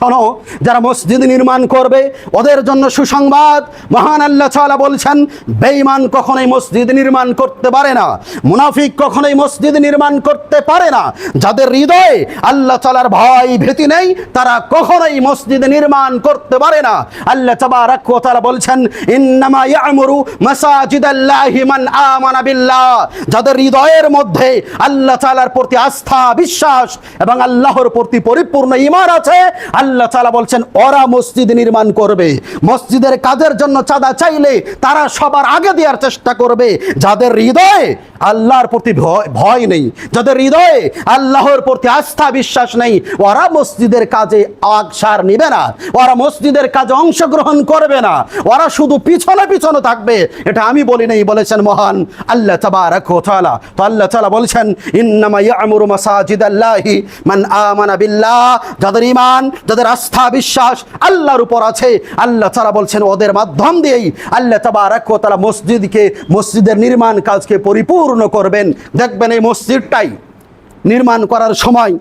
শোনো, যারা মসজিদ নির্মাণ করবে, ওদের জন্য সুসংবাদ। মহান আল্লাহ তাআলা বলছেন, বেঈমান কখনোই মসজিদ নির্মাণ করতে পারে না, মুনাফিক কখনোই মসজিদ নির্মাণ করতে পারে না। যাদের হৃদয়ে আল্লাহ তাআলার ভয়, ভীতি নেই, তারা কখনোই মসজিদ নির্মাণ করতে পারে না। আল্লাহ তাবারাক ওয়া তাআলা বলছেন, ইন্নামা ইয়ামুরু মাসাজিদাল্লাহি মান আমানা বিল্লাহ। যাদের হৃদয়ের মধ্যে আল্লাহ তাআলার প্রতি আস্থা, বিশ্বাস এবং আল্লাহর প্রতি পরিপূর্ণ ইমান আছে আল্লাহ তাআলা বলছেন, ওরা মসজিদ নির্মাণ করবে। মসজিদের কাজের জন্য চাঁদা চাইলে তারা সবার আগে দেওয়ার চেষ্টা করবে। যাদের হৃদয়ে আল্লাহর প্রতি ভয়- নেই, যাদের হৃদয়ে আল্লাহর প্রতি আস্থা বিশ্বাস নেই, ওরা মসজিদের কাজে আগসার নিবে না। ওরা মসজিদের কাজে অংশগ্রহণ করবে না। ওরা শুধু পিছনে পিছনে থাকবে। এটা আমি বলি নাই, বলেছেন মহান আল্লাহ তাবারাক তাআলা। তো আল্লাহ তাআলা বলছেন, ইন্নামা ইয়ামুরু মাসাজিদাল্লাহি মান আমানা বিল্লাহ। যাদের ঈমান যাদের আস্থা, বিশ্বাস আল্লাহর উপর আছে। আল্লাহ তারা বলছেন, ওদের মাধ্যম দিয়েই আল্লাহ তাবারাক ওয়া তাআলা মসজিদকে, মসজিদের নির্মাণ কাজকে পরিপূর্ণ করবেন। দেখবেন এই মসজিদটাই নির্মাণ করার সময়,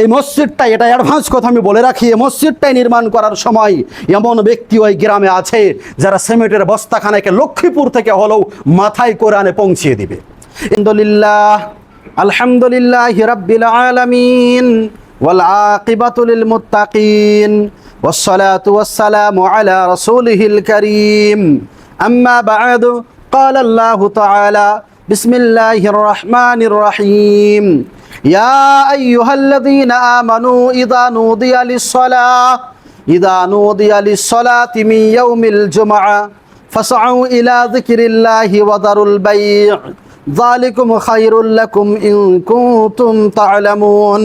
এই মসজিদটাই, এটা অ্যাডভান্স কথা আমি বলে রাখি, এই মসজিদটাই নির্মাণ করার সময় এমন ব্যক্তি ওই গ্রামে আছে যারা সিমেন্টের বস্তাখানাকে লক্ষ্মীপুর থেকে হলেও মাথায় করে আনে পৌঁছিয়ে দিবে। আলহামদুলিল্লাহ আলহামদুলিল্লাহ রাব্বিল আলামিন। والعاقبة للمتقين والصلاة والسلام على رسوله الكريم. أما بعد قال الله تعالى بسم الله الرحمن الرحيم. يا أيها الذين آمنوا إذا نودي للصلاة إذا نودي للصلاة من يوم الجمعة فسعوا إلى ذكر الله وذروا البيع. ذلكم خير لكم إن كنتم تعلمون.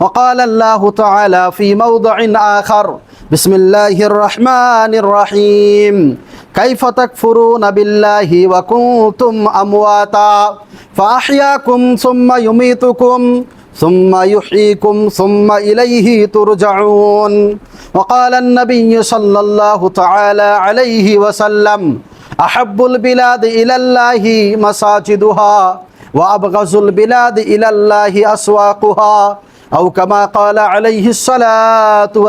وقال الله تعالى في موضع آخر بسم الله الرحمن الرحيم. كيف تكفرون بالله وكنتم أمواتا؟ فأحياكم ثم يميتكم ثم يحييكم ثم إليه ترجعون. وقال النبي صلى الله تعالى عليه وسلم أحب البلاد إلى الله مساجدها وأبغض البلاد إلى الله أسواقها. আউ কামা কালা আলাইহিসালাম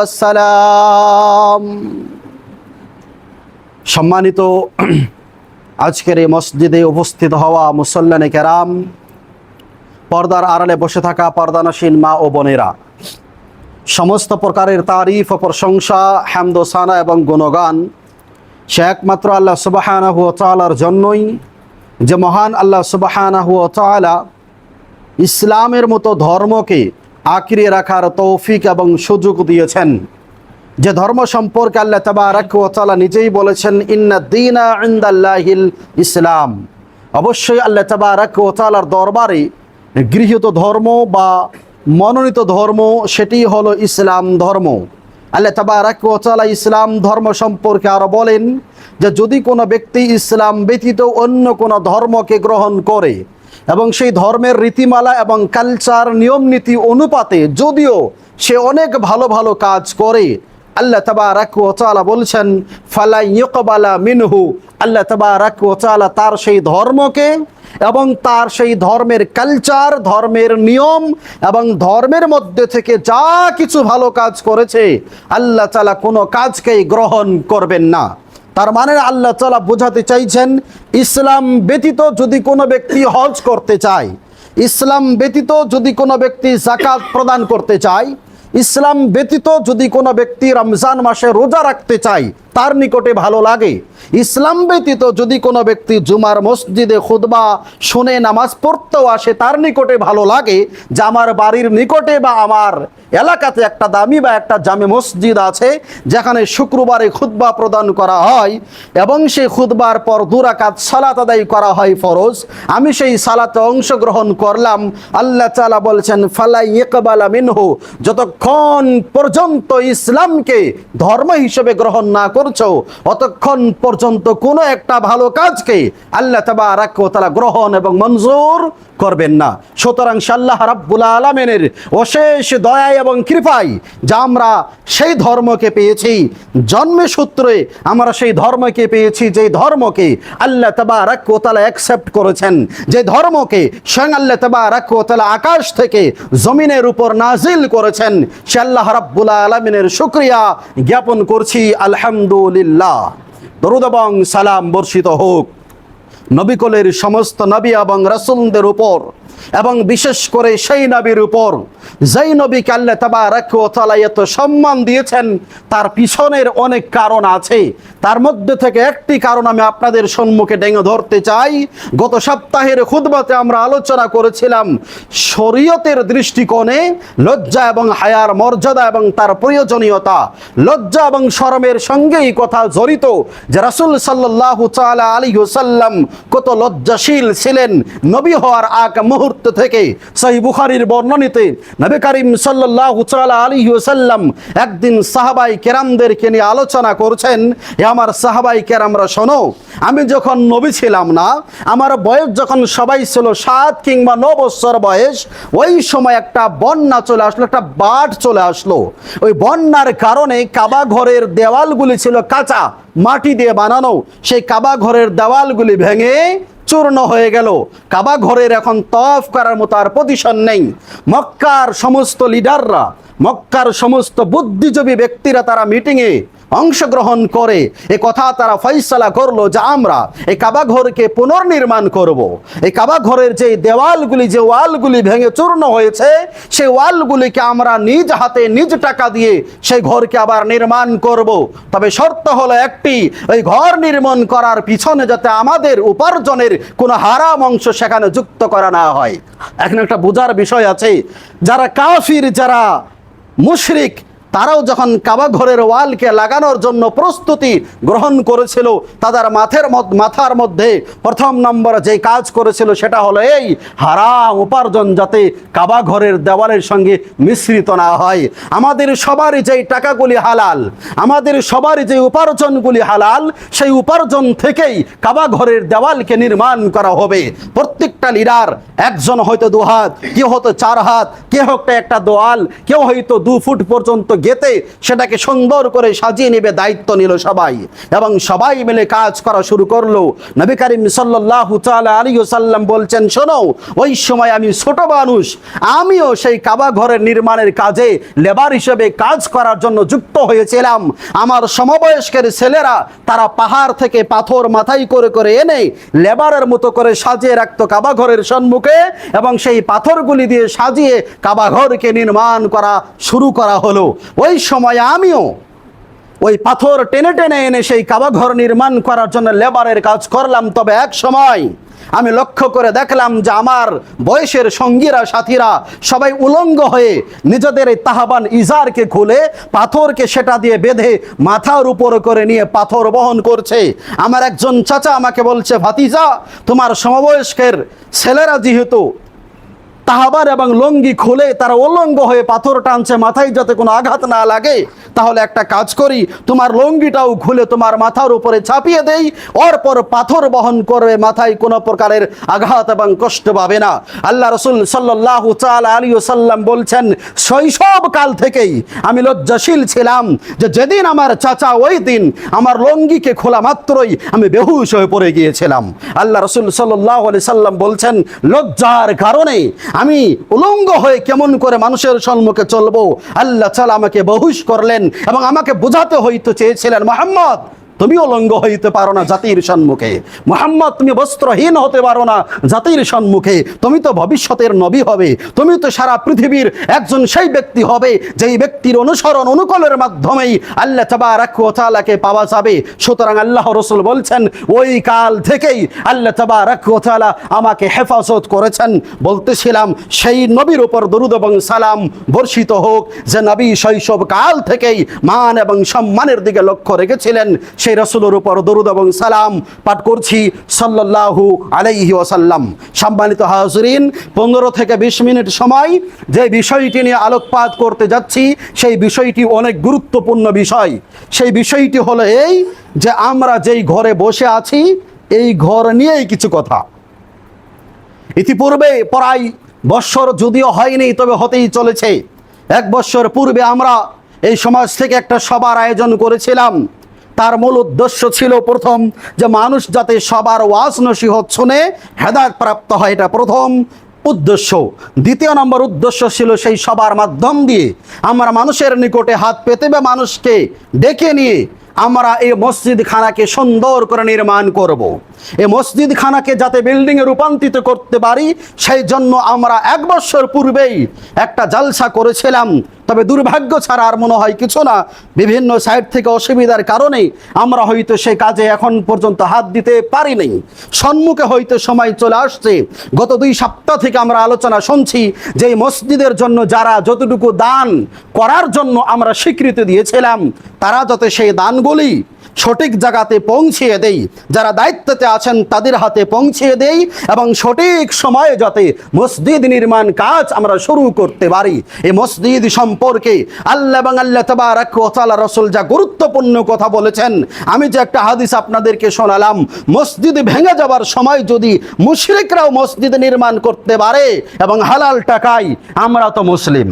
সম্মানিত আজকের এই মসজিদে উপস্থিত হওয়া মুসল্লানে কেরাম, পর্দার আড়ালে বসে থাকা পর্দানাসীন মা ও বোনেরা, সমস্ত প্রকারের তারিফ ও প্রশংসা হ্যামদোসানা এবং গুণগান সে একমাত্র আল্লাহ সুবাহানা হুয়া তালার জন্যই যে মহান আল্লাহ সুবাহানা হুয়া তালা ইসলামের মতো ধর্মকে আঁকড়িয়ে রাখার তৌফিক এবং সুযোগ দিয়েছেন। যে ধর্ম সম্পর্কে আল্লাহ তাবারাক ওয়া তাআলা নিজেই বলেছেন, ইন্না দীনা ইসলাম। অবশ্যই আল্লাহ তাবারাক ওয়া তাআলার দরবারে গৃহীত ধর্ম বা মনোনীত ধর্ম, সেটি হলো ইসলাম ধর্ম। আল্লাহ তাবারাক ওয়া তাআলা ইসলাম ধর্ম সম্পর্কে আরও বলেন যে, যদি কোনো ব্যক্তি ইসলাম ব্যতীত অন্য কোনো ধর্মকে গ্রহণ করে এবং সেই ধর্মের রীতিমালা এবং কালচার নিয়ম নীতি, অনুপাতে যদিও সে অনেক ভালো ভালো কাজ করে, আল্লাহ তাআলা বলছেন ফালা ইয়কবালা মিনহু আল্লাহ তাআলা তার সেই ধর্মকে এবং তার সেই ধর্মের কালচার ধর্মের নিয়ম এবং ধর্মের মধ্যে থেকে যা কিছু ভালো কাজ করেছে, আল্লাহ তাআলা কোনো কাজকেই গ্রহণ করবেন না। তার মানে আল্লাহ তালা বোঝাতে চাইছেন, ইসলাম ব্যতীত যদি কোনো ব্যক্তি হজ করতে চায়, ইসলাম ব্যতীত যদি কোনো ব্যক্তি জাকাত প্রদান করতে চায়, ইসলাম ব্যতীত যদি কোনো ব্যক্তি রমজান মাসে রোজা রাখতে চায় তার নিকটে ভালো লাগে। ইসলাম ব্যতীত যদি কোনো ব্যক্তি জুমার মসজিদে খুদবা শুনে নামাজ পড়তেও আসে, তার নিকটে ভালো লাগে। যে আমার বাড়ির নিকটে বা আমার এলাকাতে একটা দামি বা একটা জামে মসজিদ আছে, যেখানে শুক্রবারে খুতবা প্রদান করা হয় এবং সেই খুতবার পর দুরাকাত সালাত আদায় করা হয় ফরজ। আমি সেই সালাতে অংশগ্রহণ করলাম। আল্লাহ তাআলা বলছেন, ফালাই ইকবালা মিনহু। যতক্ষণ পর্যন্ত ইসলামকে ধর্ম হিসেবে গ্রহণ না করছ? অতক্ষণ পর্যন্ত কোনো একটা ভালো কাজকে আল্লাহ তাআলা গ্রহণ এবং মঞ্জুর করবেন না। সুতরাং সাল্লাহ রাব্বুল আলামিনের অশেষ দয়া এবং কৃপায় যা আমরা সেই ধর্মকে পেয়েছি, জন্মে সূত্রে আমরা সেই ধর্মকে পেয়েছি যে ধর্মকে আল্লাহ তাবারাক ওয়া তাআলা অ্যাকসেপ্ট করেছেন যে ধর্মকে স্বয়ং আল্লাহ তাবারাক ওয়া তাআলা আকাশ থেকে জমিনের উপর নাজিল করেছেন সে আল্লাহ রাব্বুল আলমিনের শুক্রিয়া জ্ঞাপন করছি। আলহামদুলিল্লাহ। দরুদ এবং সালাম বর্ষিত হোক। নবিকলের সমস্ত নবী এবং রাসুলদের উপর এবং বিশেষ করে সেই নবীর উপর, যেই নবীকে আল্লাহ তাবা রাখা এত সম্মান দিয়েছেন, তার পিছনের অনেক কারণ আছে। তার মধ্যে থেকে একটি কারণ আমি আপনাদের সম্মুখে ডেঙে ধরতে চাই। গত সপ্তাহের খুদবাতে আমরা আলোচনা করেছিলাম শরীয়তের দৃষ্টিকোণে লজ্জা এবং হায়ার মর্যাদা এবং তার প্রয়োজনীয়তা। লজ্জা এবং শরমের সঙ্গেই কথা জড়িত যে রাসুল সাল্লাহ আলী হুসাল্লাম কত লজ্জাশীল ছিলেন। নবী হওয়ার আগ মুহূর্ত থেকে সেই বুখারির বর্ণনীতে নবী করিম সাল্লাহ আলী হুসাল্লাম একদিন সাহাবাই কেরামদেরকে নিয়ে আলোচনা করছেন, এ আমার সাহাবাই কেরামরা শোনো, আমি যখন নবী ছিলাম না, আমার বয়স যখন সবাই ছিল সাত কিংবা ন বছর বয়স, ওই সময় একটা বন্যা চলে আসলো, একটা বাট চলে আসলো। ওই বন্যার কারণে কাবা ঘরের দেওয়ালগুলি ছিল কাঁচা, মাটি দিয়ে বানানো। সেই কাবা ঘরের দেওয়ালগুলি ভেঙে চূর্ণ হয়ে গেল। কাবা ঘরের এখন তফ করার মতো আর পজিশন নেই। মক্কার সমস্ত লিডাররা মক্কার সমস্ত বুদ্ধিজীবী ব্যক্তিরা তারা মিটিংয়ে অংশগ্রহণ করে এ কথা তারা ফয়সালা করল যে আমরা এই কাবা ঘরকে পুনর্নির্মাণ করব। এই কাবা ঘরের যে দেওয়ালগুলি, যে ওয়ালগুলি ভেঙে চূর্ণ হয়েছে, সেই ওয়ালগুলিকে আমরা নিজ হাতে নিজ টাকা দিয়ে সেই ঘরকে আবার নির্মাণ করব। তবে শর্ত হলো একটি, ওই ঘর নির্মাণ করার পিছনে যাতে আমাদের উপার্জনের কোনো হারাম অংশ সেখানে যুক্ত করা না হয় এখন একটা বোঝার বিষয় আছে, যারা কাফির, যারা মুশরিক তারাও যখন কাবা ঘরের ওয়ালকে লাগানোর জন্য প্রস্তুতি গ্রহণ করেছিল, তাদের মাথের মাথার মধ্যে প্রথম নম্বর যে কাজ করেছিল সেটা হলো এই হারাম উপার্জন যাতে কাবা ঘরের দেওয়ালের সঙ্গে মিশ্রিত না হয়। আমাদের সবারই যেই টাকাগুলি হালাল, আমাদের সবারই যে উপার্জনগুলি হালাল, সেই উপার্জন থেকেই কাবা ঘরের দেওয়ালকে নির্মাণ করা হবে। প্রত্যেকটা লিডার একজন হয়তো দু হাত, কেউ হয়তো চার হাত, কেউ হয়তো একটা দোয়াল, কেউ হয়তো দু ফুট পর্যন্ত গেতে সেটাকে সুন্দর করে সাজিয়ে নেবে, দায়িত্ব নিল সবাই। এবং সবাই মিলে কাজ করা শুরু করল। নবী করিম সাল্লাল্লাহু তাআলা আলাইহি ওয়াসাল্লাম বলছেন, শোনো, ওই সময় আমি ছোট মানুষ। আমিও সেই কাবা ঘরের নির্মাণের কাজে লেবার হিসেবে কাজ করার জন্য যুক্ত হয়েছিলাম। আমার সমবয়স্কের ছেলেরা তারা পাহাড় থেকে পাথর মাথায় করে করে এনে লেবারের মতো করে সাজিয়ে রাখতো কাবা ঘরের সম্মুখে এবং সেই পাথরগুলি দিয়ে সাজিয়ে কাবা ঘরকে নির্মাণ করা শুরু করা হলো। ওই সময় আমিও ওই পাথর টেনে টেনে এনে সেই কাবা ঘর নির্মাণ করার জন্য লেবারের কাজ করলাম। তবে এক সময় আমি লক্ষ্য করে দেখলাম যে আমার বয়সের সঙ্গীরা, সাথীরা সবাই উলঙ্গ হয়ে নিজেদের এই তাহাবান ইজারকে খুলে পাথরকে সেটা দিয়ে বেঁধে মাথার উপর করে নিয়ে পাথর বহন করছে। আমার একজন চাচা আমাকে বলছে, ভাতিজা, তোমার সমবয়স্কের ছেলেরা যেহেতু তাহাবার এবং লঙ্গি খুলে তারা উলঙ্গ হয়ে পাথর টানছে, মাথায় যাতে কোনো আঘাত না লাগে। তাহলে একটা কাজ করি, তোমার লঙ্গিটাও খুলে তোমার মাথার উপরে ছাপিয়ে দেই, অরপর পাথর বহন করবে, মাথায় কোনো প্রকারের আঘাত এবং কষ্ট পাবে না। আল্লাহ রসুল সাল্লাহ চাল আলী সাল্লাম বলছেন, শৈশব কাল থেকেই আমি লজ্জাশীল ছিলাম যে যেদিন আমার চাচা ওই দিন আমার লঙ্গিকে খোলা মাত্রই আমি বেহুশ হয়ে পড়ে গিয়েছিলাম। আল্লাহ রসুল সাল্লাহ আলি সাল্লাম বলছেন, লজ্জার কারণে আমি উলঙ্গ হয়ে কেমন করে মানুষের সম্মুখে চলবো? আল্লাহ চাল আমাকে বহুশ করলেন এবং আমাকে বোঝাতে হইতে চেয়েছিলেন মোহাম্মদ। তুমি অলঙ্গ হইতে পারো না জাতির সম্মুখে। মোহাম্মদ, তুমি বস্ত্রহীন হতে পারো না জাতির সম্মুখে। তুমি তো ভবিষ্যতের নবী হবে। তুমি তো সারা পৃথিবীর একজন সেই ব্যক্তি হবে, যেই ব্যক্তির অনুসরণ অনুকূলের মাধ্যমেই আল্লাহ তাবারাকে পাওয়া যাবে। সুতরাং আল্লাহ রসুল বলছেন, ওই কাল থেকেই আল্লাহ তাবারাকালা আমাকে হেফাজত করেছেন। বলতেছিলাম, সেই নবীর উপর দরুদ এবং সালাম বর্ষিত হোক, যে নবী শৈশব কাল থেকেই মান এবং সম্মানের দিকে লক্ষ্য রেখেছিলেন সেই রসুলের উপর দরুদ এবং সালাম পাঠ করছি সাল্লাল্লাহু আলাইহি ওয়াসাল্লাম। সম্মানিত হাজরিন, পনেরো থেকে বিশ মিনিট সময়, যে বিষয়টি নিয়ে আলোকপাত করতে যাচ্ছি, সেই বিষয়টি অনেক গুরুত্বপূর্ণ বিষয়। সেই বিষয়টি হলো এই যে আমরা যেই ঘরে বসে আছি, এই ঘর নিয়েই কিছু কথা। ইতিপূর্বে প্রায় বৎসর যদিও হয়নি, তবে হতেই চলেছে। এক বৎসর পূর্বে আমরা এই সমাজ থেকে একটা সভার আয়োজন করেছিলাম। তার মূল উদ্দেশ্য ছিল প্রথম যে মানুষ যাতে সবার ওয়াজ নসিহত শুনে হেদায়ত প্রাপ্ত হয়, এটা প্রথম উদ্দেশ্য দ্বিতীয় নম্বর উদ্দেশ্য ছিল সেই সবার মাধ্যম দিয়ে আমরা মানুষের নিকটে হাত পেতে বা মানুষকে ডেকে নিয়ে আমরা এই মসজিদ খানাকে সুন্দর করে নির্মাণ করব। এই মসজিদ খানাকে যাতে বিল্ডিংয়ে রূপান্তরিত করতে পারি, সেই জন্য আমরা এক বছর পূর্বেই একটা জালসা করেছিলাম। তবে দুর্ভাগ্য ছাড়া আর মনে হয় কিছু না। বিভিন্ন সাইড থেকে অসুবিধার কারণে আমরা হয়তো সে কাজে এখন পর্যন্ত হাত দিতে পারিনি। সম্মুখে হয়তো সময় চলে আসছে। গত দুই সপ্তাহ থেকে আমরা আলোচনা শুনছি যে মসজিদের জন্য যারা যতটুকু দান করার জন্য আমরা স্বীকৃতি দিয়েছিলাম, তারা যাতে সেই দানগুলি সঠিক জায়গাতে পৌঁছিয়ে দেই। যারা দায়িত্বতে আছেন তাদের হাতে পৌঁছিয়ে দেই এবং সঠিক সময়ে যাতে মসজিদ নির্মাণ কাজ আমরা শুরু করতে পারি। এই মসজিদ সম্পর্কে আল্লাহ এবং আল্লাহ তবারাক ওয়াতালা রসুল যা গুরুত্বপূর্ণ কথা বলেছেন, আমি যে একটা হাদিস আপনাদেরকে শোনালাম, মসজিদ ভেঙে যাবার সময় যদি মুশরিকরাও মসজিদ নির্মাণ করতে পারে এবং হালাল টাকায়, আমরা তো মুসলিম।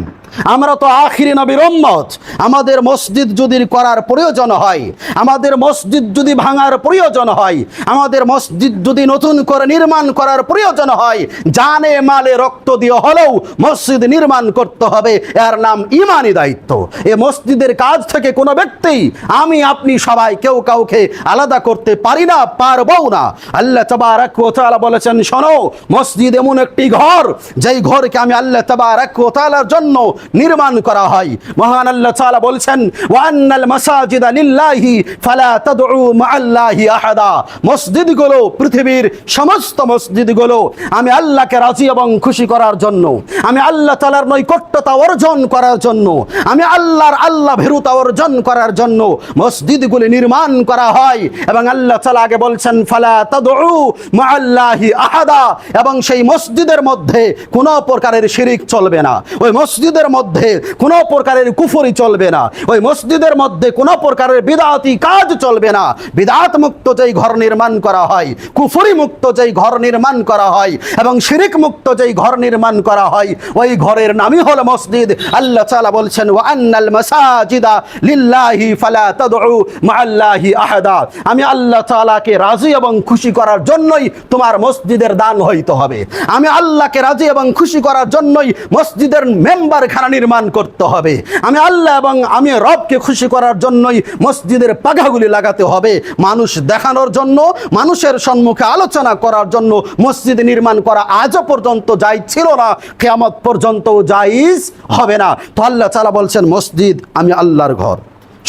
আমরা তো আখিরি নবীর উম্মত। আমাদের মসজিদ যদি করার প্রয়োজন হয়, আমাদের মসজিদ যদি ভাঙার প্রয়োজন হয়, আমাদের মসজিদ যদি নতুন করে নির্মাণ করার প্রয়োজন হয়, জানে মালে রক্ত দিয়ে হলেও মসজিদ নির্মাণ করতে হবে, এর নাম ইমানি দায়িত্ব। এ মসজিদের কাজ থেকে কোনো ব্যক্তি, আমি, আপনি সবাই কেউ কাউকে আলাদা করতে পারি না, পারবও না। আল্লাহ তাবারাক ওয়া তাআলা বলেছেন, শোনো, মসজিদ এমন একটি ঘর, যেই ঘরকে আমি আল্লাহ তাবারাক ওয়া তাআলার জন্য নির্মাণ করা হয়। মহান আল্লাহ তাআলা বলছেন, ওয়ান্নাল মাসাজিদা লিল্লাহি ফালা তাদউ মাআল্লাহি আহাদা। মসজিদগুলো, পৃথিবীর সমস্ত মসজিদগুলো আমি আল্লাহকে রাজি এবং খুশি করার জন্য, আমি আল্লাহ তাআলার নৈকট্যতা অর্জন করার জন্য, আমি আল্লাহর আল্লাহ ভীরুতা অর্জন করার জন্য মসজিদগুলি নির্মাণ করা হয়। এবং আল্লাহ তাআলা আগে বলছেন, ফালা তাদউ মাআল্লাহি আহাদা। এবং সেই মসজিদের মধ্যে কোনো প্রকারের শিরিক চলবে না। ওই মসজিদের মধ্যে কোনো প্রকারের কুফরি চলবে না। ওই মসজিদের মধ্যে কোনো প্রকারের বিদাতি কাজ চলবে না। বিদাত মুক্ত যেই ঘর নির্মাণ করা হয় কুফরি মুক্ত যেই ঘর নির্মাণ করা হয় এবং শিরিক মুক্ত যেই ঘর নির্মাণ করা হয়, ওই ঘরের নামই হলো মসজিদ। আল্লাহ তাআলা বলছেন ওয়া আন্নাল মাসাজিদা লিল্লাহি ফালা তাদউ মাআল্লাহি আহাদা। আমি আল্লাহ তাআলাকে রাজি এবং খুশি করার জন্যই তোমার মসজিদের দান হইতে হবে। আমি আল্লাহকে রাজি এবং খুশি করার জন্যই মসজিদের মেম্বার খানা নির্মাণ করতে হবে। আমি আল্লাহ এবং আমি রবকে খুশি করার জন্যই মসজিদের পাখাগুলি লাগাতে হবে। মানুষ দেখানোর জন্য, মানুষের সম্মুখে আলোচনা করার জন্য মসজিদ নির্মাণ করা আজও পর্যন্ত যাই ছিল না, কেয়ামত পর্যন্তও জাইজ হবে না। তো আল্লাহ চালা বলছেন, মসজিদ আমি আল্লাহর ঘর।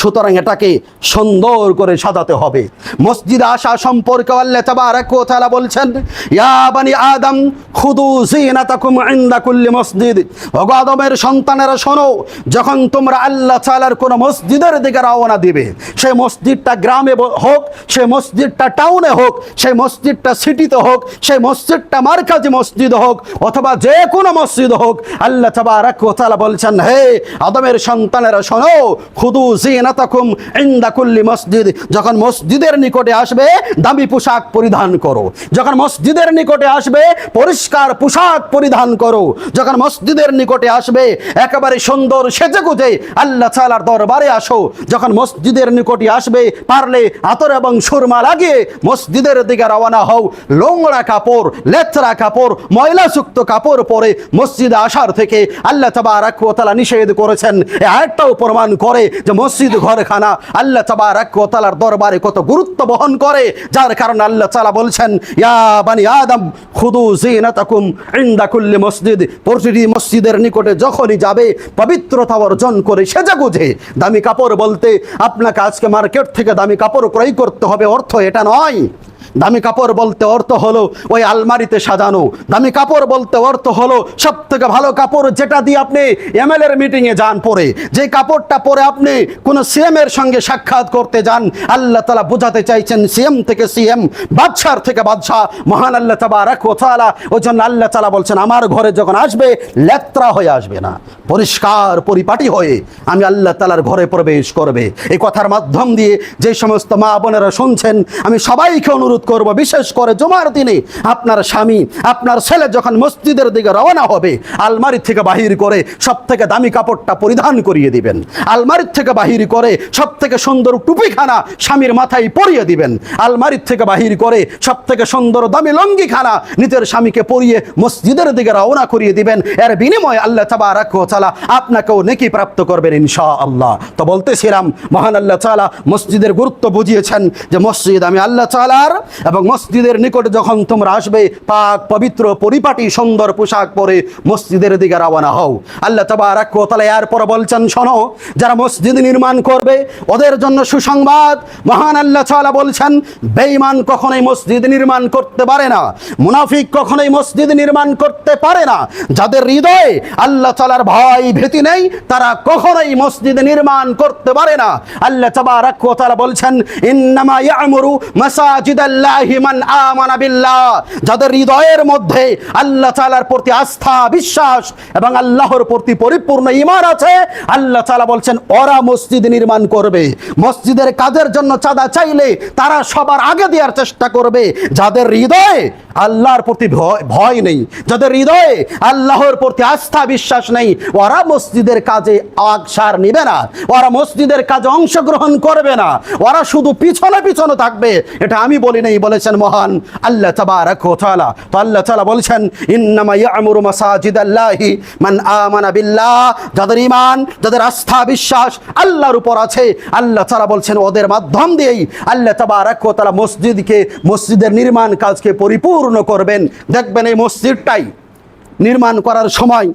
সুতরাং এটাকে সুন্দর করে সাজাতে হবে। মসজিদ আসা সম্পর্কে আল্লাহ তাবারাক ওয়া তাআলা বলছেন, ইয়া বানি আদম, খুদু জিনাতাকুম ইনদা কুল্লি মসজিদ। আদমের সন্তানেরা শোনো, যখন তোমরা আল্লাহ তাআলার কোন মসজিদের দিকে রওনা দিবে, সেই মসজিদটা গ্রামে হোক, সেই মসজিদটা টাউনে হোক, সেই মসজিদটা সিটিতে হোক, সেই মসজিদটা মার্কাজি মসজিদ হোক, অথবা যে কোনো মসজিদ হোক, আল্লাহ তাবারাক ওয়া তাআলা বলছেন, হে আদমের সন্তানেরা শোনো, খুদু জিনাতাকুম কুল্লি মসজিদ। যখন মসজিদের নিকটে আসবে, দামি পোশাক পরিধান করো। যখন মসজিদের নিকটে আসবে, পরিষ্কার পোশাক পরিধান করো। যখন মসজিদের নিকটে আসবে, একেবারে সুন্দর সেজে গুজে আল্লাহ দরবারে আসো। যখন মসজিদের নিকটে আসবে, পারলে আতর এবং সুরমা লাগিয়ে মসজিদের দিকে রওনা হও। লোংড়া কাপড় লেথরা কাপড়, ময়লাযুক্ত কাপড় পরে মসজিদে আসার থেকে আল্লাহ তাবারাক নিষেধ করেছেন। এ আয়াতটাও প্রমাণ করে যে মসজিদ ঘরখানা, আল্লাহ তাআলার দরবারে কত গুরুত্ব বহন করে, যার কারণে আল্লাহ তালা বলছেন, ইয়া বানি আদম, খুদু জিনাতাকুম ইনদা কুল্লি মসজিদ। প্রতিটি মসজিদের নিকটে যখনই যাবে, পবিত্রতা অর্জন করে সেজে গুজে। দামি কাপড় বলতে, আপনাকে আজকে মার্কেট থেকে দামি কাপড় ক্রয় করতে হবে, অর্থ এটা নয়। দামি কাপড় বলতে অর্থ হলো ওই আলমারিতে সাজানো। দামি কাপড় বলতে অর্থ হলো সব থেকে ভালো কাপড় যেটা দিয়ে আপনি এমএল এর মিটিংয়ে যান পরে। যে কাপড়টা পরে আপনি কোনো সিএম এর সঙ্গে সাক্ষাৎ করতে যান, আল্লাহ তালা বোঝাতে চাইছেন সিএম থেকে সিএম বাদশার থেকে বাদশাহ। মহান আল্লাহ তাবা রাখো তালা ওই জন্য আল্লাহ তালা বলছেন, আমার ঘরে যখন আসবে, লেত্রা হয়ে আসবে না। পরিষ্কার, পরিপাটি হয়ে আমি আল্লাহ তালার ঘরে প্রবেশ করবে। এই কথার মাধ্যম দিয়ে যে সমস্ত মা বোনেরা শুনছেন, আমি সবাইকে অনুরোধ অনুরোধ করব, বিশেষ করে জুমার দিনে আপনার স্বামী, আপনার ছেলে যখন মসজিদের দিকে রওনা হবে, আলমারি থেকে বাহির করে সব থেকে দামি কাপড়টা পরিধান করিয়ে দিবেন। আলমারির থেকে বাহির করে সব থেকে সুন্দর টুপিখানা স্বামীর মাথায় পরিয়ে দিবেন। আলমারির থেকে বাহির করে সব থেকে সুন্দর দামি লঙ্গিখানা নিজের স্বামীকে পরিয়ে মসজিদের দিকে রওনা করিয়ে দিবেন। এর বিনিময়ে আল্লাহ ওয়া তাআলা আপনাকেও নেকি প্রাপ্ত করবেন ইনশাআল্লাহ। তো বলতেছিলাম, মহান আল্লাহ তাআলা মসজিদের গুরুত্ব বুঝিয়েছেন যে মসজিদ আমি আল্লাহ তাআলার এবং মসজিদের নিকটে যখন তোমরা আসবে, পাক, পবিত্র, পরিপাটি, সুন্দর পোশাক পরে মসজিদের দিকে রওনা হও। আল্লাহ তাবারাক ওয়া তাআলা এরপর বলছেন, শোনো, যারা মসজিদ নির্মাণ করবে, ওদের জন্য সুসংবাদ। মহান আল্লাহ তাআলা বলছেন, বেঈমান কখনোই মসজিদ নির্মাণ করতে পারে না, মুনাফিক কখনোই মসজিদ নির্মাণ করতে পারে না। যাদের হৃদয়ে আল্লাহ তাআলার ভয়, ভীতি নেই, তারা কখনোই মসজিদ নির্মাণ করতে পারে না। আল্লাহ তাবারাক ওয়া তাআলা বলছেন, ইন্নামা ইয়ামুরু যাদের হৃদয়ের মধ্যে আল্লাহ তাআলার প্রতি আস্থা, বিশ্বাস এবং আল্লাহর প্রতি পরিপূর্ণ ঈমান আছে, আল্লাহ তাআলা বলছেন, ওরা মসজিদ নির্মাণ করবে। মসজিদের কাজের জন্য চাঁদা চাইলে তারা সবার আগে দেওয়ার চেষ্টা করবে। যাদের হৃদয়ে আল্লাহর প্রতি ভয় নেই। যাদের হৃদয়ে আল্লাহর প্রতি আস্থা, বিশ্বাস নেই, ওরা মসজিদের কাজে আগসার নিবে না। ওরা মসজিদের কাজে অংশগ্রহণ করবে না। ওরা শুধু পিছনে পিছনে থাকবে। এটা আমি বলি নাই, বলেছেন মহান আল্লাহ তাবারাক তাআলা। তো আল্লাহ তাআলা বলছেন, ইন্নামা ইয়ামুরু মাসাজিদাল্লাহি মান আমানা বিল্লাহ। যাদের ঈমান, যাদের আস্থা, বিশ্বাস আল্লাহর উপর আছে, আল্লাহ তাআলা বলছেন, ওদের মাধ্যম দিয়েই আল্লাহ তাবারাক তাআলা মসজিদকে, মসজিদের নির্মাণ কাজকে পরিপূর্ণ করবেন। দেখবেন এই মসজিদটাই নির্মাণ করার সময়,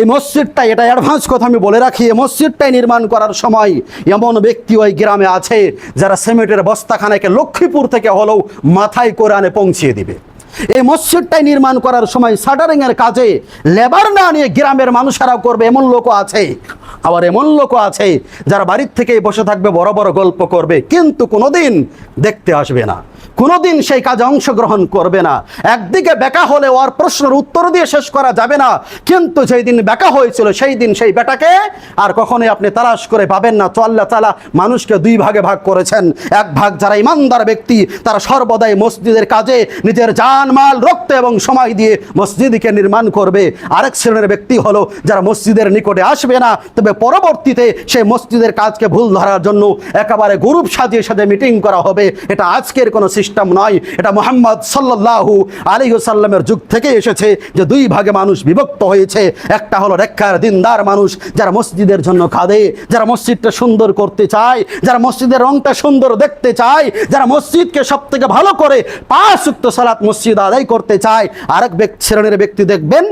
এই মসজিদটাই, এটা অ্যাডভান্স কথা আমি বলে রাখি, এই মসজিদটাই নির্মাণ করার সময় এমন ব্যক্তি ওই গ্রামে আছে যারা সিমেন্টের বস্তাখানাকে লক্ষ্মীপুর থেকে হলেও মাথায় করে আনে পৌঁছিয়ে দিবে। এই মসজিদটাই নির্মাণ করার সময় শাটারিং এর কাজে লেবার না নিয়ে গ্রামের মানুষেরাও করবে, এমন লোকও আছে। আবার এমন লোকও আছে যারা বাড়ির থেকেই বসে থাকবে, বড় বড় গল্প করবে, কিন্তু কোনোদিন দেখতে আসবে না। কোনোদিন সেই কাজে অংশগ্রহণ করবে না। একদিকে বেকা হলে ওর প্রশ্নের উত্তর দিয়ে শেষ করা যাবে না, কিন্তু যেই দিন বেকা হয়েছিল সেই দিন সেই বেটাকে আর কখনোই আপনি তালাশ করে পাবেন না। তো আল্লাহ তালা মানুষকে দুই ভাগে ভাগ করেছেন। এক ভাগ যারা ইমানদার ব্যক্তি, তারা সর্বদাই মসজিদের কাজে নিজের জান, মাল, রক্ত এবং সময় দিয়ে মসজিদকে নির্মাণ করবে। আরেক শ্রেণির ব্যক্তি হলো যারা মসজিদের নিকটে আসবে না, তবে পরবর্তীতে সেই মসজিদের কাজকে ভুল ধরার জন্য একেবারে গ্রুপ সাজিয়ে সাজিয়ে মিটিং করা হবে। এটা আজকের কোনো সিস্টেম নয়, এটা মোহাম্মদ সাল্লাল্লাহু আলী সাল্লামের যুগ থেকে এসেছে যে দুই ভাগে মানুষ বিভক্ত হয়েছে। একটা হলো রেখার দিনদার মানুষ, যারা মসজিদের জন্য কাঁদে, যারা মসজিদটা সুন্দর করতে চায়, যারা মসজিদের রংটা সুন্দর দেখতে চায়, যারা মসজিদকে সব থেকে ভালো করে পাঁচ উক্ত সালাত মসজিদ আদায় করতে চায়। আরেক শ্রেণির ব্যক্তি দেখবেন,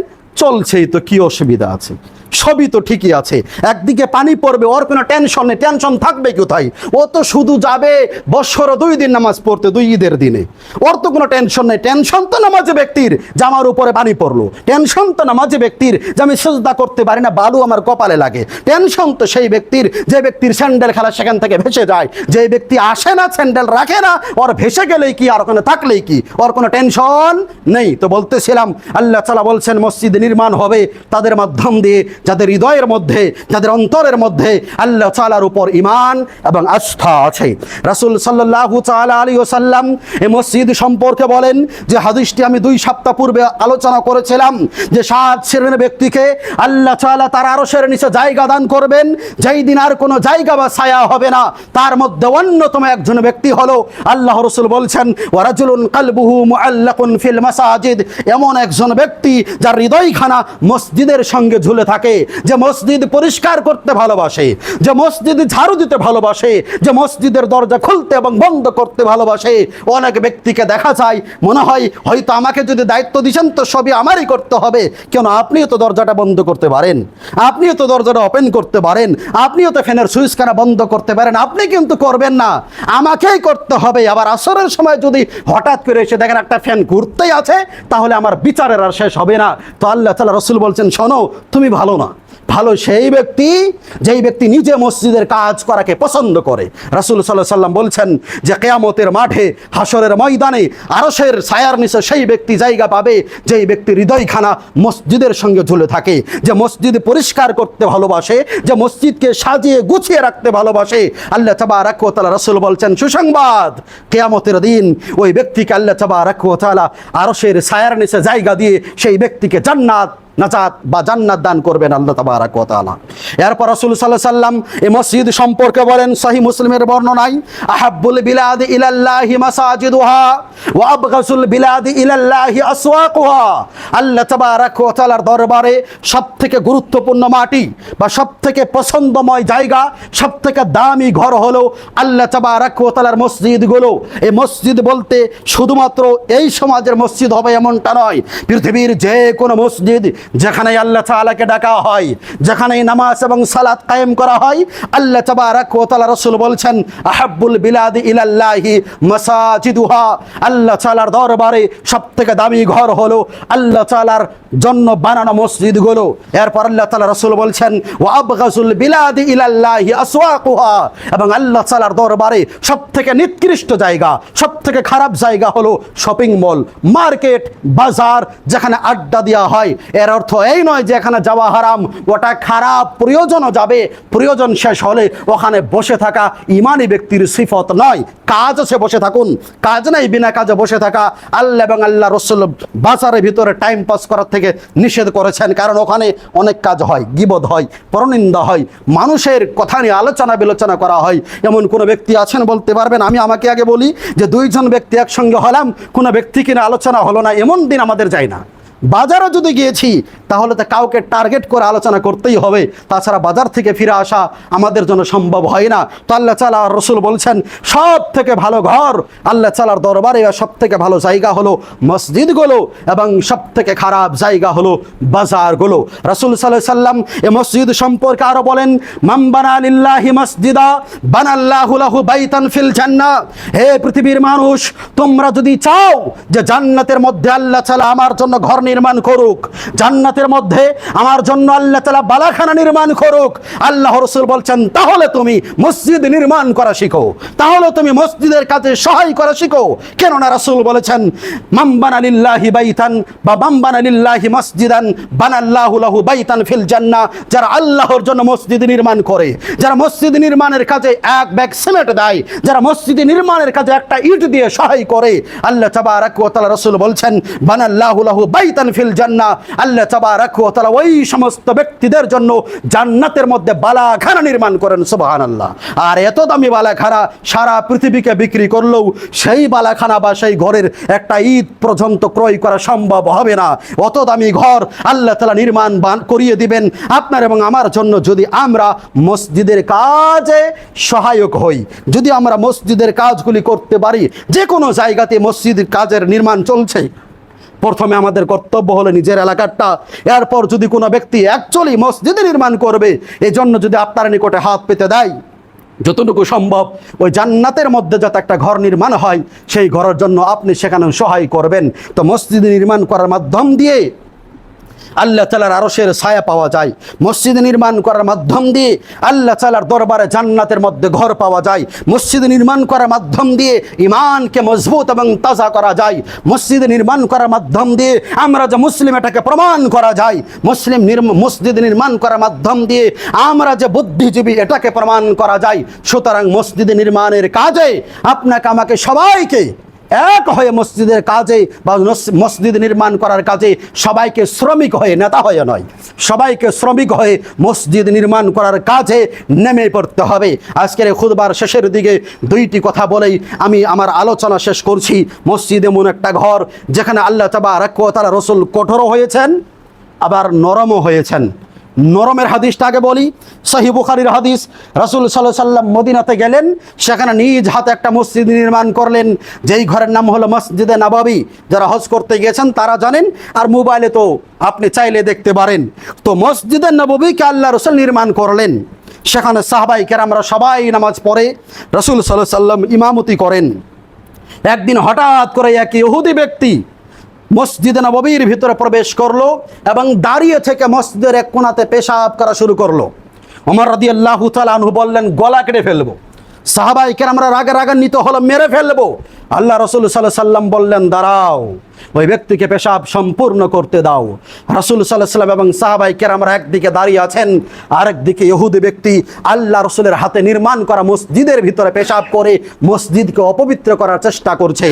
চলছেই তো, কি অসুবিধা আছে? সবই তো ঠিকই আছে। একদিকে পানি পড়বে, ওর কোনো টেনশন নেই টেনশন থাকবে কোথায়? ও তো শুধু যাবে বৎসর দুই দিন নামাজ পড়তে, দুই ঈদের দিনে। ওর তো কোনো টেনশন নেই। টেনশন তো নামাজে ব্যক্তির যে আমার উপরে পানি পড়ল। টেনশন তো নামাজে ব্যক্তির যে আমি সেজদা করতে পারি না, বালু আমার কপালে লাগে। টেনশন তো সেই ব্যক্তির, যে ব্যক্তির স্যান্ডেল খেলা সেখান থেকে ভেসে যায়। যে ব্যক্তি আসে না স্যান্ডেল রাখে না, ওর ভেসে গেলেই কি, আর ওখানে থাকলেই কি? ওর কোনো টেনশন নেই। তো বলতেছিলাম, আল্লাহ তালা বলছেন, মসজিদ নির্মাণ হবে তাদের মাধ্যম দিয়ে যাদের হৃদয়ের মধ্যে, যাদের অন্তরের মধ্যে আল্লাহ তালার উপর ইমান এবং আস্থা আছে। রাসুল সাল্লাহু তালা আলী ওসাল্লাম এ মসজিদ সম্পর্কে বলেন যে, হাদিসটি আমি দুই সপ্তাহ পূর্বে আলোচনা করেছিলাম যে, সাত শ্রেণির ব্যক্তিকে আল্লাহ তালা তার আরশের নিচে জায়গা দান করবেন। যেই দিন আর কোনো জায়গা বা ছায়া হবে না, তার মধ্যে অন্যতম একজন ব্যক্তি হলো আল্লাহ রসুল বলছেন ওয়ারাজুলুন কালবুহু মুআল্লাকুন ফিল মাসাজিদ। এমন একজন ব্যক্তি যার হৃদয়খানা মসজিদের সঙ্গে ঝুলে থাকে। যে মসজিদ পরিষ্কার করতে ভালোবাসে, যে মসজিদ ঝাড়ু দিতে ভালোবাসে, যে মসজিদের দরজা খুলতে এবং বন্ধ করতে ভালোবাসে। অনেক ব্যক্তিকে দেখা যায়, মনে হয় হয়তো আমাকে যদি দায়িত্ব দিচ্ছেন তো সবই আমারই করতে হবে। কেন আপনিও তো দরজাটা বন্ধ করতে পারেন, আপনিও তো দরজাটা ওপেন করতে পারেন, আপনিও তো ফ্যানের সুইচখানা বন্ধ করতে পারেন, আপনি কিন্তু করবেন না। আমাকেই করতে হবে। আবার আসরের সময় যদি হঠাৎ করে এসে দেখেন একটা ফ্যান ঘুরতেই আছে, তাহলে আমার বিচারের আর শেষ হবে না। তো আল্লাহ তালা রসুল বলছেন, শোনো, তুমি ভালো না। ভালো সেই ব্যক্তি, যেই ব্যক্তি নিজে মসজিদের কাজ করাকে পছন্দ করে। রাসুল সাল্লাহ সাল্লাম বলছেন যে, কেয়ামতের মাঠে হাসরের ময়দানে আরসের ছায়ার নিচে সেই ব্যক্তি জায়গা পাবে, যেই ব্যক্তি হৃদয়খানা মসজিদের সঙ্গে ঝুলে থাকে, যে মসজিদ পরিষ্কার করতে ভালোবাসে, যে মসজিদকে সাজিয়ে গুছিয়ে রাখতে ভালোবাসে। আল্লাহ চাবা রাকুয়াতালা রসুল বলছেন, সুসংবাদ, কেয়ামতের দিন ওই ব্যক্তিকে আল্লাহ চাবা রাকুয়াতালা আরসের ছায়ার নিচে জায়গা দিয়ে সেই ব্যক্তিকে জান্নাত নাজাত বা জান্নাত দান করবেন আল্লাহ তাবারাক তাআলা। এরপর রাসূল সাল্লাল্লাহু আলাইহি সাল্লাম এই মসজিদ সম্পর্কে বলেন সহিহ মুসলিমের বর্ণনায় আহাব্বুল বিলাদ ইলাল্লাহি মাসাজিদুহা ওয়া আবগাসুল বিলাদ ইলাল্লাহি আসওয়াকুহা। আল্লাহ তাবারাক ওয়া তাআলার দরবারে সবথেকে গুরুত্বপূর্ণ মাটি বা সবথেকে পছন্দময় জায়গা, সবথেকে দামি ঘর হলো আল্লাহ তাবারাক ওয়া তাআলার মসজিদগুলো। এই মসজিদ বলতে শুধুমাত্র এই সমাজের মসজিদ হবে এমনটা নয়, পৃথিবীর যে কোনো মসজিদ যেখানে আল্লাহ তাআলাকে ডাকা হয় যেখানে নামাজ এবং সালাত কায়েম করা হয়, আল্লাহ তাবারাক তাআলা রাসূল বলছেন, আহাব্বুল বিলাদি ইলাল্লাহি মাসাজিদুহা। আল্লাহ তাআলার দরবারে সব থেকে দামি ঘর হলো আল্লাহ তাআলার জন্য বানানো মসজিদ মসজিদগুলো। এরপর আল্লাহ তাআলা রাসূল বলছেন, ওয়া আবগাসুল বিলাদি ইলাল্লাহি আসওয়াকুহা। এবং আল্লাহ তাআলার দরবারে সবথেকে নিকৃষ্ট জায়গা সব থেকে খারাপ জায়গা হলো শপিং মল, মার্কেট, বাজার, যেখানে আড্ডা দেওয়া হয়। এর অর্থ এই নয় যে এখানে যাওয়া হারাম। ওটা খারাপ প্রয়োজনও যাবে, প্রয়োজন শেষ হলে ওখানে বসে থাকা ইমানি ব্যক্তির সিফত নয়। কাজ আছে বসে থাকুন। কাজ নাই, বিনা কাজে বসে থাকা। আল্লাহ এবং আল্লাহ রসুল বাজারের ভিতরে টাইম পাস করার থেকে নিষেধ করেছেন, কারণ ওখানে অনেক কাজ হয়, গিবদ হয়, পরনিন্দা হয়, মানুষের কথা নিয়ে আলোচনা বিলোচনা করা হয়। এমন কোনো ব্যক্তি আছেন বলতে পারবেন? আমি আমাকে আগে বলি যে দুইজন ব্যক্তি একসঙ্গে হলাম, কোনো ব্যক্তি কিনা আলোচনা হলো না, এমন দিন আমাদের যায় না। বাজারও যদি গিয়েছি, তাহলে তো কাউকে টার্গেট করে আলোচনা করতেই হবে। তাছাড়া বাজার থেকে ফিরে আসা আমাদের জন্য সম্ভব হয় না। তো আল্লাহ চালা রসুল বলছেন সব থেকে ভালো ঘর আল্লাহ চালার দরবারে সব থেকে ভালো জায়গা হলো মসজিদগুলো এবং সব থেকে খারাপ জায়গা হলো বাজারগুলো। রসুল সাল্লাহ সাল্লাম এ মসজিদ সম্পর্কে আরও বলেন মাম্বানা লিল্লাহি মসজিদা, বানাল্লাহু লাহু বাইতান ফিল জান্নাহ। হে পৃথিবীর মানুষ, তোমরা যদি চাও যে জান্নাতের মধ্যে আল্লাহ চালা আমার জন্য ঘর নির্মাণ করুক। জান্নাতের মধ্যে আমার জন্য আল্লাহ তাআলা বালাখানা নির্মাণ করুক। আল্লাহ রাসূল বলছেন, তাহলে তুমি মসজিদ নির্মাণ করা শিখো। তাহলে তুমি মসজিদের কাজে সহায় করা শিখো। কেননা রাসূল বলেছেন মাম্বানা লিল্লাহি বাইতান বা মাম্বানা লিল্লাহি মসজিদান, বানাল্লাহু লাহু বাইতান ফিল জান্নাহ। যারা আল্লাহর জন্য মসজিদ নির্মাণ করে, যারা মসজিদ নির্মাণের কাজে এক ব্যাগ সিমেন্ট দেয়, যারা মসজিদ নির্মাণের কাজে একটা ইট দিয়ে সহায় করে, আল্লাহ তাবারাক ওয়া তাআলা রাসূল বলছেন, বানাল্লাহু লাহু ফিল জান্নাহ। আল্লাহ তাবারাক ওয়া তাআলা ওই সমস্ত ব্যক্তিদের জন্য জান্নাতের মধ্যে বালাখানা নির্মাণ করেন, সুবহানাল্লাহ। আর এত দামি বালাখানা সারা পৃথিবীকে বিক্রি করলেও সেই বালাখানা বা সেই ঘরের একটা ঈদ পর্যন্ত ক্রয় করা সম্ভব হবে না। অত দামি ঘর আল্লাহ তালা নির্মাণ বান- করিয়ে দিবেন। আপনার এবং আমার জন্য যদি আমরা মসজিদের কাজে সহায়ক হই, যদি আমরা মসজিদের কাজগুলি করতে পারি যে কোনো জায়গাতে মসজিদের কাজের নির্মাণ চলছে। প্রথমে আমাদের কর্তব্য হলো নিজের এলাকাটা এরপর যদি কোনো ব্যক্তি অ্যাকচুয়ালি মসজিদ নির্মাণ করবে এই জন্য যদি আপনার নিকটে হাত পেতে দেয়, যতটুকু সম্ভব ওই জান্নাতের মধ্যে যাতে একটা ঘর নির্মাণ হয়, সেই ঘরের জন্য আপনি সেখানে সহায় করবেন। তো মসজিদ নির্মাণ করার মাধ্যম দিয়ে আল্লাহ তালার আরশের ছায়া পাওয়া যায়। মসজিদ নির্মাণ করার মাধ্যম দিয়ে আল্লাহ তালার দরবারে জান্নাতের মধ্যে ঘর পাওয়া যায়। মসজিদ নির্মাণ করার মাধ্যম দিয়ে ইমানকে মজবুত এবং তাজা করা যায়। মসজিদ নির্মাণ করার মাধ্যম দিয়ে আমরা যে মুসলিম এটাকে প্রমাণ করা যায়। মুসলিম মসজিদ নির্মাণ করার মাধ্যম দিয়ে আমরা যে বুদ্ধিজীবী এটাকে প্রমাণ করা যায়। সুতরাং মসজিদ নির্মাণের কাজে আপনাকে, আমাকে সবাইকে এক হয়ে মসজিদের কাজে বা মসজিদ নির্মাণ করার কাজে সবাইকে শ্রমিক হয়ে নেতা হয়ে নয়। সবাইকে শ্রমিক হয়ে মসজিদ নির্মাণ করার কাজে নেমে পড়তে হবে। আজকের খুদবার শেষের দিকে দুইটি কথা বলেই আমি আমার আলোচনা শেষ করছি। মসজিদ এমন একটা ঘর যেখানে আল্লাহ তাবা তারা রসুল কঠোরও হয়েছেন, আবার নরমও হয়েছেন। নরমের হাদিসটা আগে বলি। সহি বুখারির হাদিস। রাসুল সাল্লাহ সাল্লাম মদিনাতে গেলেন, সেখানে নিজ হাতে একটা মসজিদ নির্মাণ করলেন। যেই ঘরের নাম হলো মসজিদে নাবাবি। যারা হজ করতে গিয়েছেন তারা জানেন, আর মোবাইলে তো আপনি চাইলে দেখতে পারেন। তো মসজিদে নববীকে আল্লাহ রসুল নির্মাণ করলেন। সেখানে সাহাবাই কেরামরা সবাই নামাজ পড়ে, রসুল সাল্লাহ সাল্লাম ইমামতি করেন। একদিন হঠাৎ করে একই ইহুদি ব্যক্তি মসজিদে নববীর ভিতরে প্রবেশ করল এবং দাঁড়িয়ে থেকে মসজিদের এক কোনাতে পেশাব করা শুরু করল। ওমর রাদি আল্লাহ আনহু বললেন, গলা কেটে ফেলব। সাহাবাই আমরা রাগে রাগান্বিত হলো, মেরে ফেলব। আল্লাহ রসুল সাল্লাহ সাল্লাম বললেন, দাঁড়াও। ওই ব্যক্তিকে পেশাব সম্পূর্ণ করতে দাও। রসুল সাল্লাম এবং সাহাবাই কেরামরা একদিকে দাঁড়িয়ে আছেন, আরেকদিকে ইহুদি ব্যক্তি আল্লাহ রসুলের হাতে নির্মাণ করা মসজিদের ভিতরে পেশাব করে মসজিদকে অপবিত্র করার চেষ্টা করছে।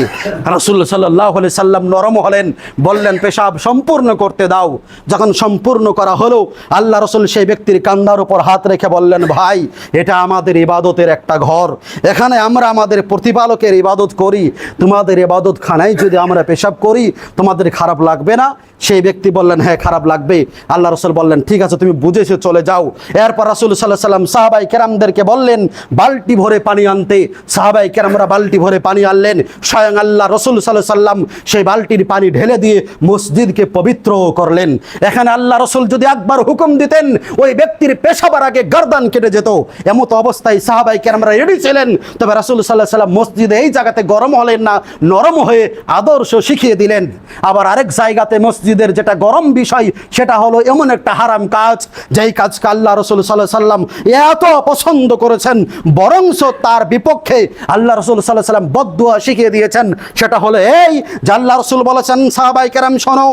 রসুল সাল্লাহ সাল্লাম নরম হলেন, বললেন, পেশাব সম্পূর্ণ করতে দাও। যখন সম্পূর্ণ করা হলো, আল্লাহ রসুল সেই ব্যক্তির কান্দার উপর হাত রেখে বললেন, ভাই, এটা আমাদের ইবাদতের একটা ঘর। এখানে আমরা আমাদের প্রতিপালকের ইবাদত করি। তোমাদের ইবাদত খানায় যদি আমরা পেশাব করি তোমাদের খারাপ লাগবে না। সেই ব্যক্তি বললেন হ্যাঁ খারাপ লাগবে। আল্লাহ রসুল বললেন, ঠিক আছে, তুমি বুঝেছ, চলে যাও। এরপর রাসুল সাল্লাহ সাল্লাম সাহাবাই কেরামদেরকে বললেন, বালতি ভরে পানি আনতে। সাহাবাই কেরামরা বালতি ভরে পানি আনলেন। স্বয়ং আল্লাহ রসুল সাল্লাহ সাল্লাম সেই বালতির পানি ঢেলে দিয়ে মসজিদকে পবিত্র করলেন। এখানে আল্লাহ রসুল যদি একবার হুকুম দিতেন, ওই ব্যক্তির পেশাবার আগে গর্দান কেটে যেত। এমতো অবস্থায় সাহাবাই কেরামরা রেডি ছিলেন। তবে রাসুল সাল্লাহ সাল্লাম মসজিদে এই জায়গাতে গরম হলেন না, নরম হয়ে আদর্শ শিখিয়ে দিলেন। আবার আরেক জায়গাতে মসজিদের যেটা গরম বিষয়, সেটা হলো এমন একটা হারাম কাজ, যেই কাজকে আল্লাহ রসুল সাল্লাহ সাল্লাম এত পছন্দ করেছেন বরংস তার বিপক্ষে আল্লাহ রসুল সাল্লাহ সাল্লাম বদুয়া শিখিয়ে দিয়েছেন। সেটা হলো এই যে আল্লাহ রসুল বলেছেন সাহাবাই কেরাম শোনো,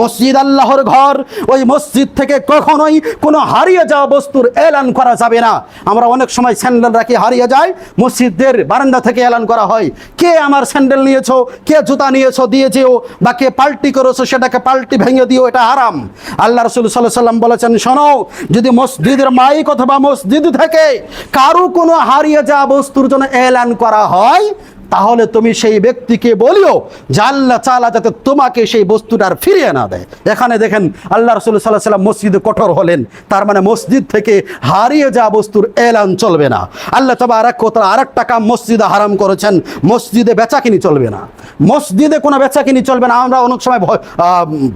মসজিদ আল্লাহর ঘর, ওই মসজিদ থেকে কখনোই কোনো হারিয়ে যাওয়া বস্তুর এলান করা যাবে না। আমরা অনেক সময় স্যান্ডেল রাখি, হারিয়ে যায়, মসজিদের বারান্দা থেকে এলান করা হয়। কে আমার স্যান্ডেল নিয়েছো? কে জুতা নিয়েছো? দিয়েছেও বা কে পাল্টি করেছ, সেটাকে পাল্টি ভেঙে দিও, এটা আরাম আল্লাহ রসুল সাল্লাহ সাল্লাম বলেছেন, শোনো, যদি মসজিদের মাইক অথবা মসজিদ থেকে কারও কোনো হারিয়ে যাওয়া বস্তুর জন্য এলান করা হয় তাহলে তুমি সেই ব্যক্তিকে বলিও আল্লাহ চালা যাতে তোমাকে সেই বস্তুটার ফিরিয়ে না দেয়। এখানে দেখেন আল্লাহ রসুল সাল্লাহ সাল্লাম মসজিদে কঠোর হলেন। তার মানে মসজিদ থেকে হারিয়ে যাওয়া বস্তুর এলান চলবে না। আল্লাহ তবে আর এক কথা আর একটা কাম মসজিদে হারাম করেছেন। মসজিদে বেচা বেচাকিনি চলবে না। মসজিদে কোনো বেচাকিনি চলবে না। আমরা অনেক সময়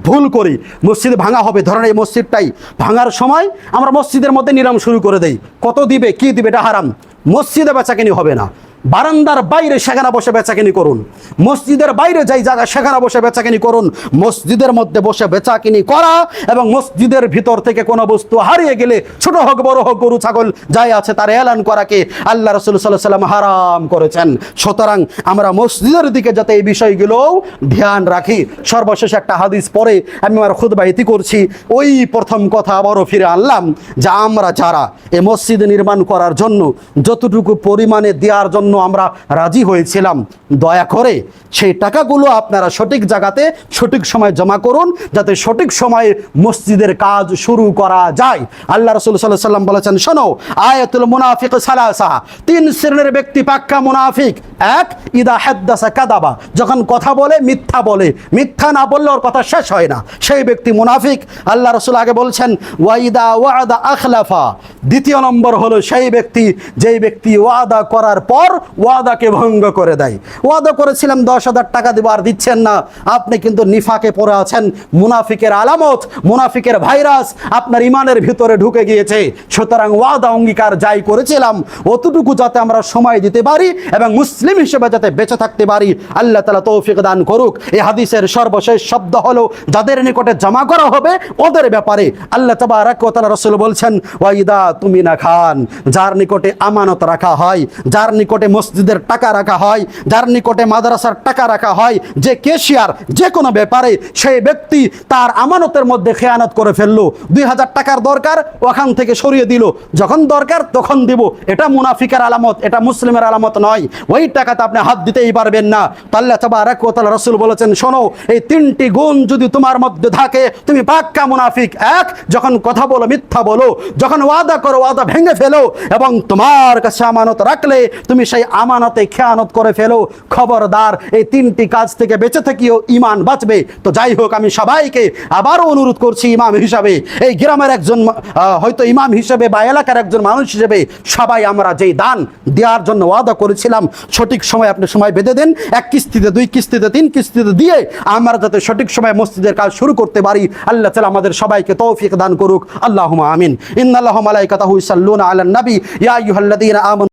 ভুল করি। মসজিদে ভাঙা হবে। ধরেন এই মসজিদটাই ভাঙার সময় আমরা মসজিদের মধ্যে নিলাম শুরু করে দেই। কত দিবে? কি দিবে? এটা হারাম। মসজিদে বেচাকিনি হবে না। বারান্দার বাইরে সেখানে বসে বেচাকিনি করুন। মসজিদের বাইরে যাই জায়গা সেখানে বসে বেচাকিনি করুন, মসজিদের মধ্যে বসে বেচাকিনি করা এবং মসজিদের ভিতর থেকে কোনো বস্তু হারিয়ে গেলে ছোট হোক, বড় হোক, গরু, ছাগল যাই আছে তার এলান করাকে আল্লাহ রসুল সাল্লাহ সাল্লাম হারাম করেছেন। সুতরাং আমরা মসজিদের দিকে যাতে এই বিষয়গুলোও ধ্যান রাখি। সর্বশেষ একটা হাদিস পরে আমি আমার খুদ ইতি করছি। ওই প্রথম কথা আবারও ফিরে আনলাম যে আমরা যারা এই মসজিদ নির্মাণ করার জন্য যতটুকু পরিমাণে দেওয়ার জন্য আমরা রাজি হয়েছিলাম। দয়া করে সেই টাকাগুলো আপনারা সঠিক জায়গাতে, সঠিক সময় জমা করুন, যাতে সঠিক সময়ে মসজিদের কাজ শুরু করা যায়। আল্লাহ রসুল সাল্লাহ সাল্লাম বলেছেন, শোনো, আয়াতুল মুনাফিক সালাসা, তিন শ্রেণির ব্যক্তি পাক্কা মুনাফিক। এক, ইদা হাদ্দাসা কাদাবা, যখন কথা বলে, মিথ্যা বলে। মিথ্যা না বললে ওর কথা শেষ হয় না। সেই ব্যক্তি মুনাফিক। আল্লাহ রসুল আগে বলছেন, ওয়াইদা ওয়াদা আখলাফা। দ্বিতীয় নম্বর হলো সেই ব্যক্তি, যেই ব্যক্তি ওয়াদা করার পর ওয়াদাকে ভঙ্গ করে দেয়। ওয়াদা করেছিলাম, দশ হাজার টাকা দেবো আর দিচ্ছেন না। আপনি কিন্তু নিফাকে পড়ে আছেন। মুনাফিকের আলামত, মুনাফিকের ভাইরাস আপনার ইমানের ভিতরে ঢুকে গিয়েছে। সুতরাং ওয়াদা অঙ্গীকার যাই করেছিলাম, অতটুকু যাতে আমরা সময় দিতে পারি এবং মুসলিম হিসেবে যাতে বেঁচে থাকতে পারি। আল্লাহ তালা তৌফিক দান করুক। এই হাদিসের সর্বশেষ শব্দ হলো, যাদের নিকটে জমা করা হবে ওদের ব্যাপারে। আল্লাহ তাবারাক ওয়া তাআলা রাসূল বলছেন ওয়াইদা তুমি না খান। যার নিকটে আমানত রাখা হয়, যার নিকটে মসজিদের টাকা রাখা হয়, যার নিকটে মাদ্রাসার টাকা রাখা হয়, যে কেশিয়ার যে কোনো ব্যাপারে সেই ব্যক্তি তার আমানতের মধ্যে খেয়ানত করে ফেলল। দুই হাজার টাকার দরকার ওখান থেকে সরিয়ে দিল। যখন দরকার তখন দিব। এটা মুনাফিকের আলামত, এটা মুসলিমের আলামত নয়। ওই টাকাতে আপনি হাত দিতেই পারবেন না। তাল্লা তাবারাক ওয়া তাআলা রাসূল বলেছেন, শোনো, এই তিনটি গুণ যদি তোমার মধ্যে থাকে, তুমি পাক্কা মুনাফিক। এক, যখন কথা বলো, মিথ্যা বলো, যখন ওয়াদা করো, ওয়াদা ভেঙে ফেলো এবং তোমার কাছে আমানত রাখলে তুমি সেই আমানতে খেয়ানত করে ফেলো। খবরদার, এই তিনটি কাজ থেকে বেঁচে থাকিও ইমান বাঁচবে। তো যাই হোক, আমি সবাইকে আবারও অনুরোধ করছি ইমাম হিসাবে। এই গ্রামের একজন হয়তো ইমাম হিসেবে বা এলাকার একজন মানুষ হিসেবে সবাই আমরা যেই দান দেওয়ার জন্য ওয়াদা করেছিলাম, সঠিক সময় আপনি সময় বেঁধে দেন। এক কিস্তিতে, দুই কিস্তিতে, তিন কিস্তিতে দিয়ে আমরা যাতে সঠিক সময় মসজিদের কাজ শুরু করতে পারি। আল্লাহ তালা আমাদের সবাইকে তৌফিক দান করুক। আল্লাহ আমিন। ইন্নাল্লাহ মালাইকাতাহু ইসাল্লুনা আলান নবী ইয়া আইয়ুহাল্লাযীনা আমানু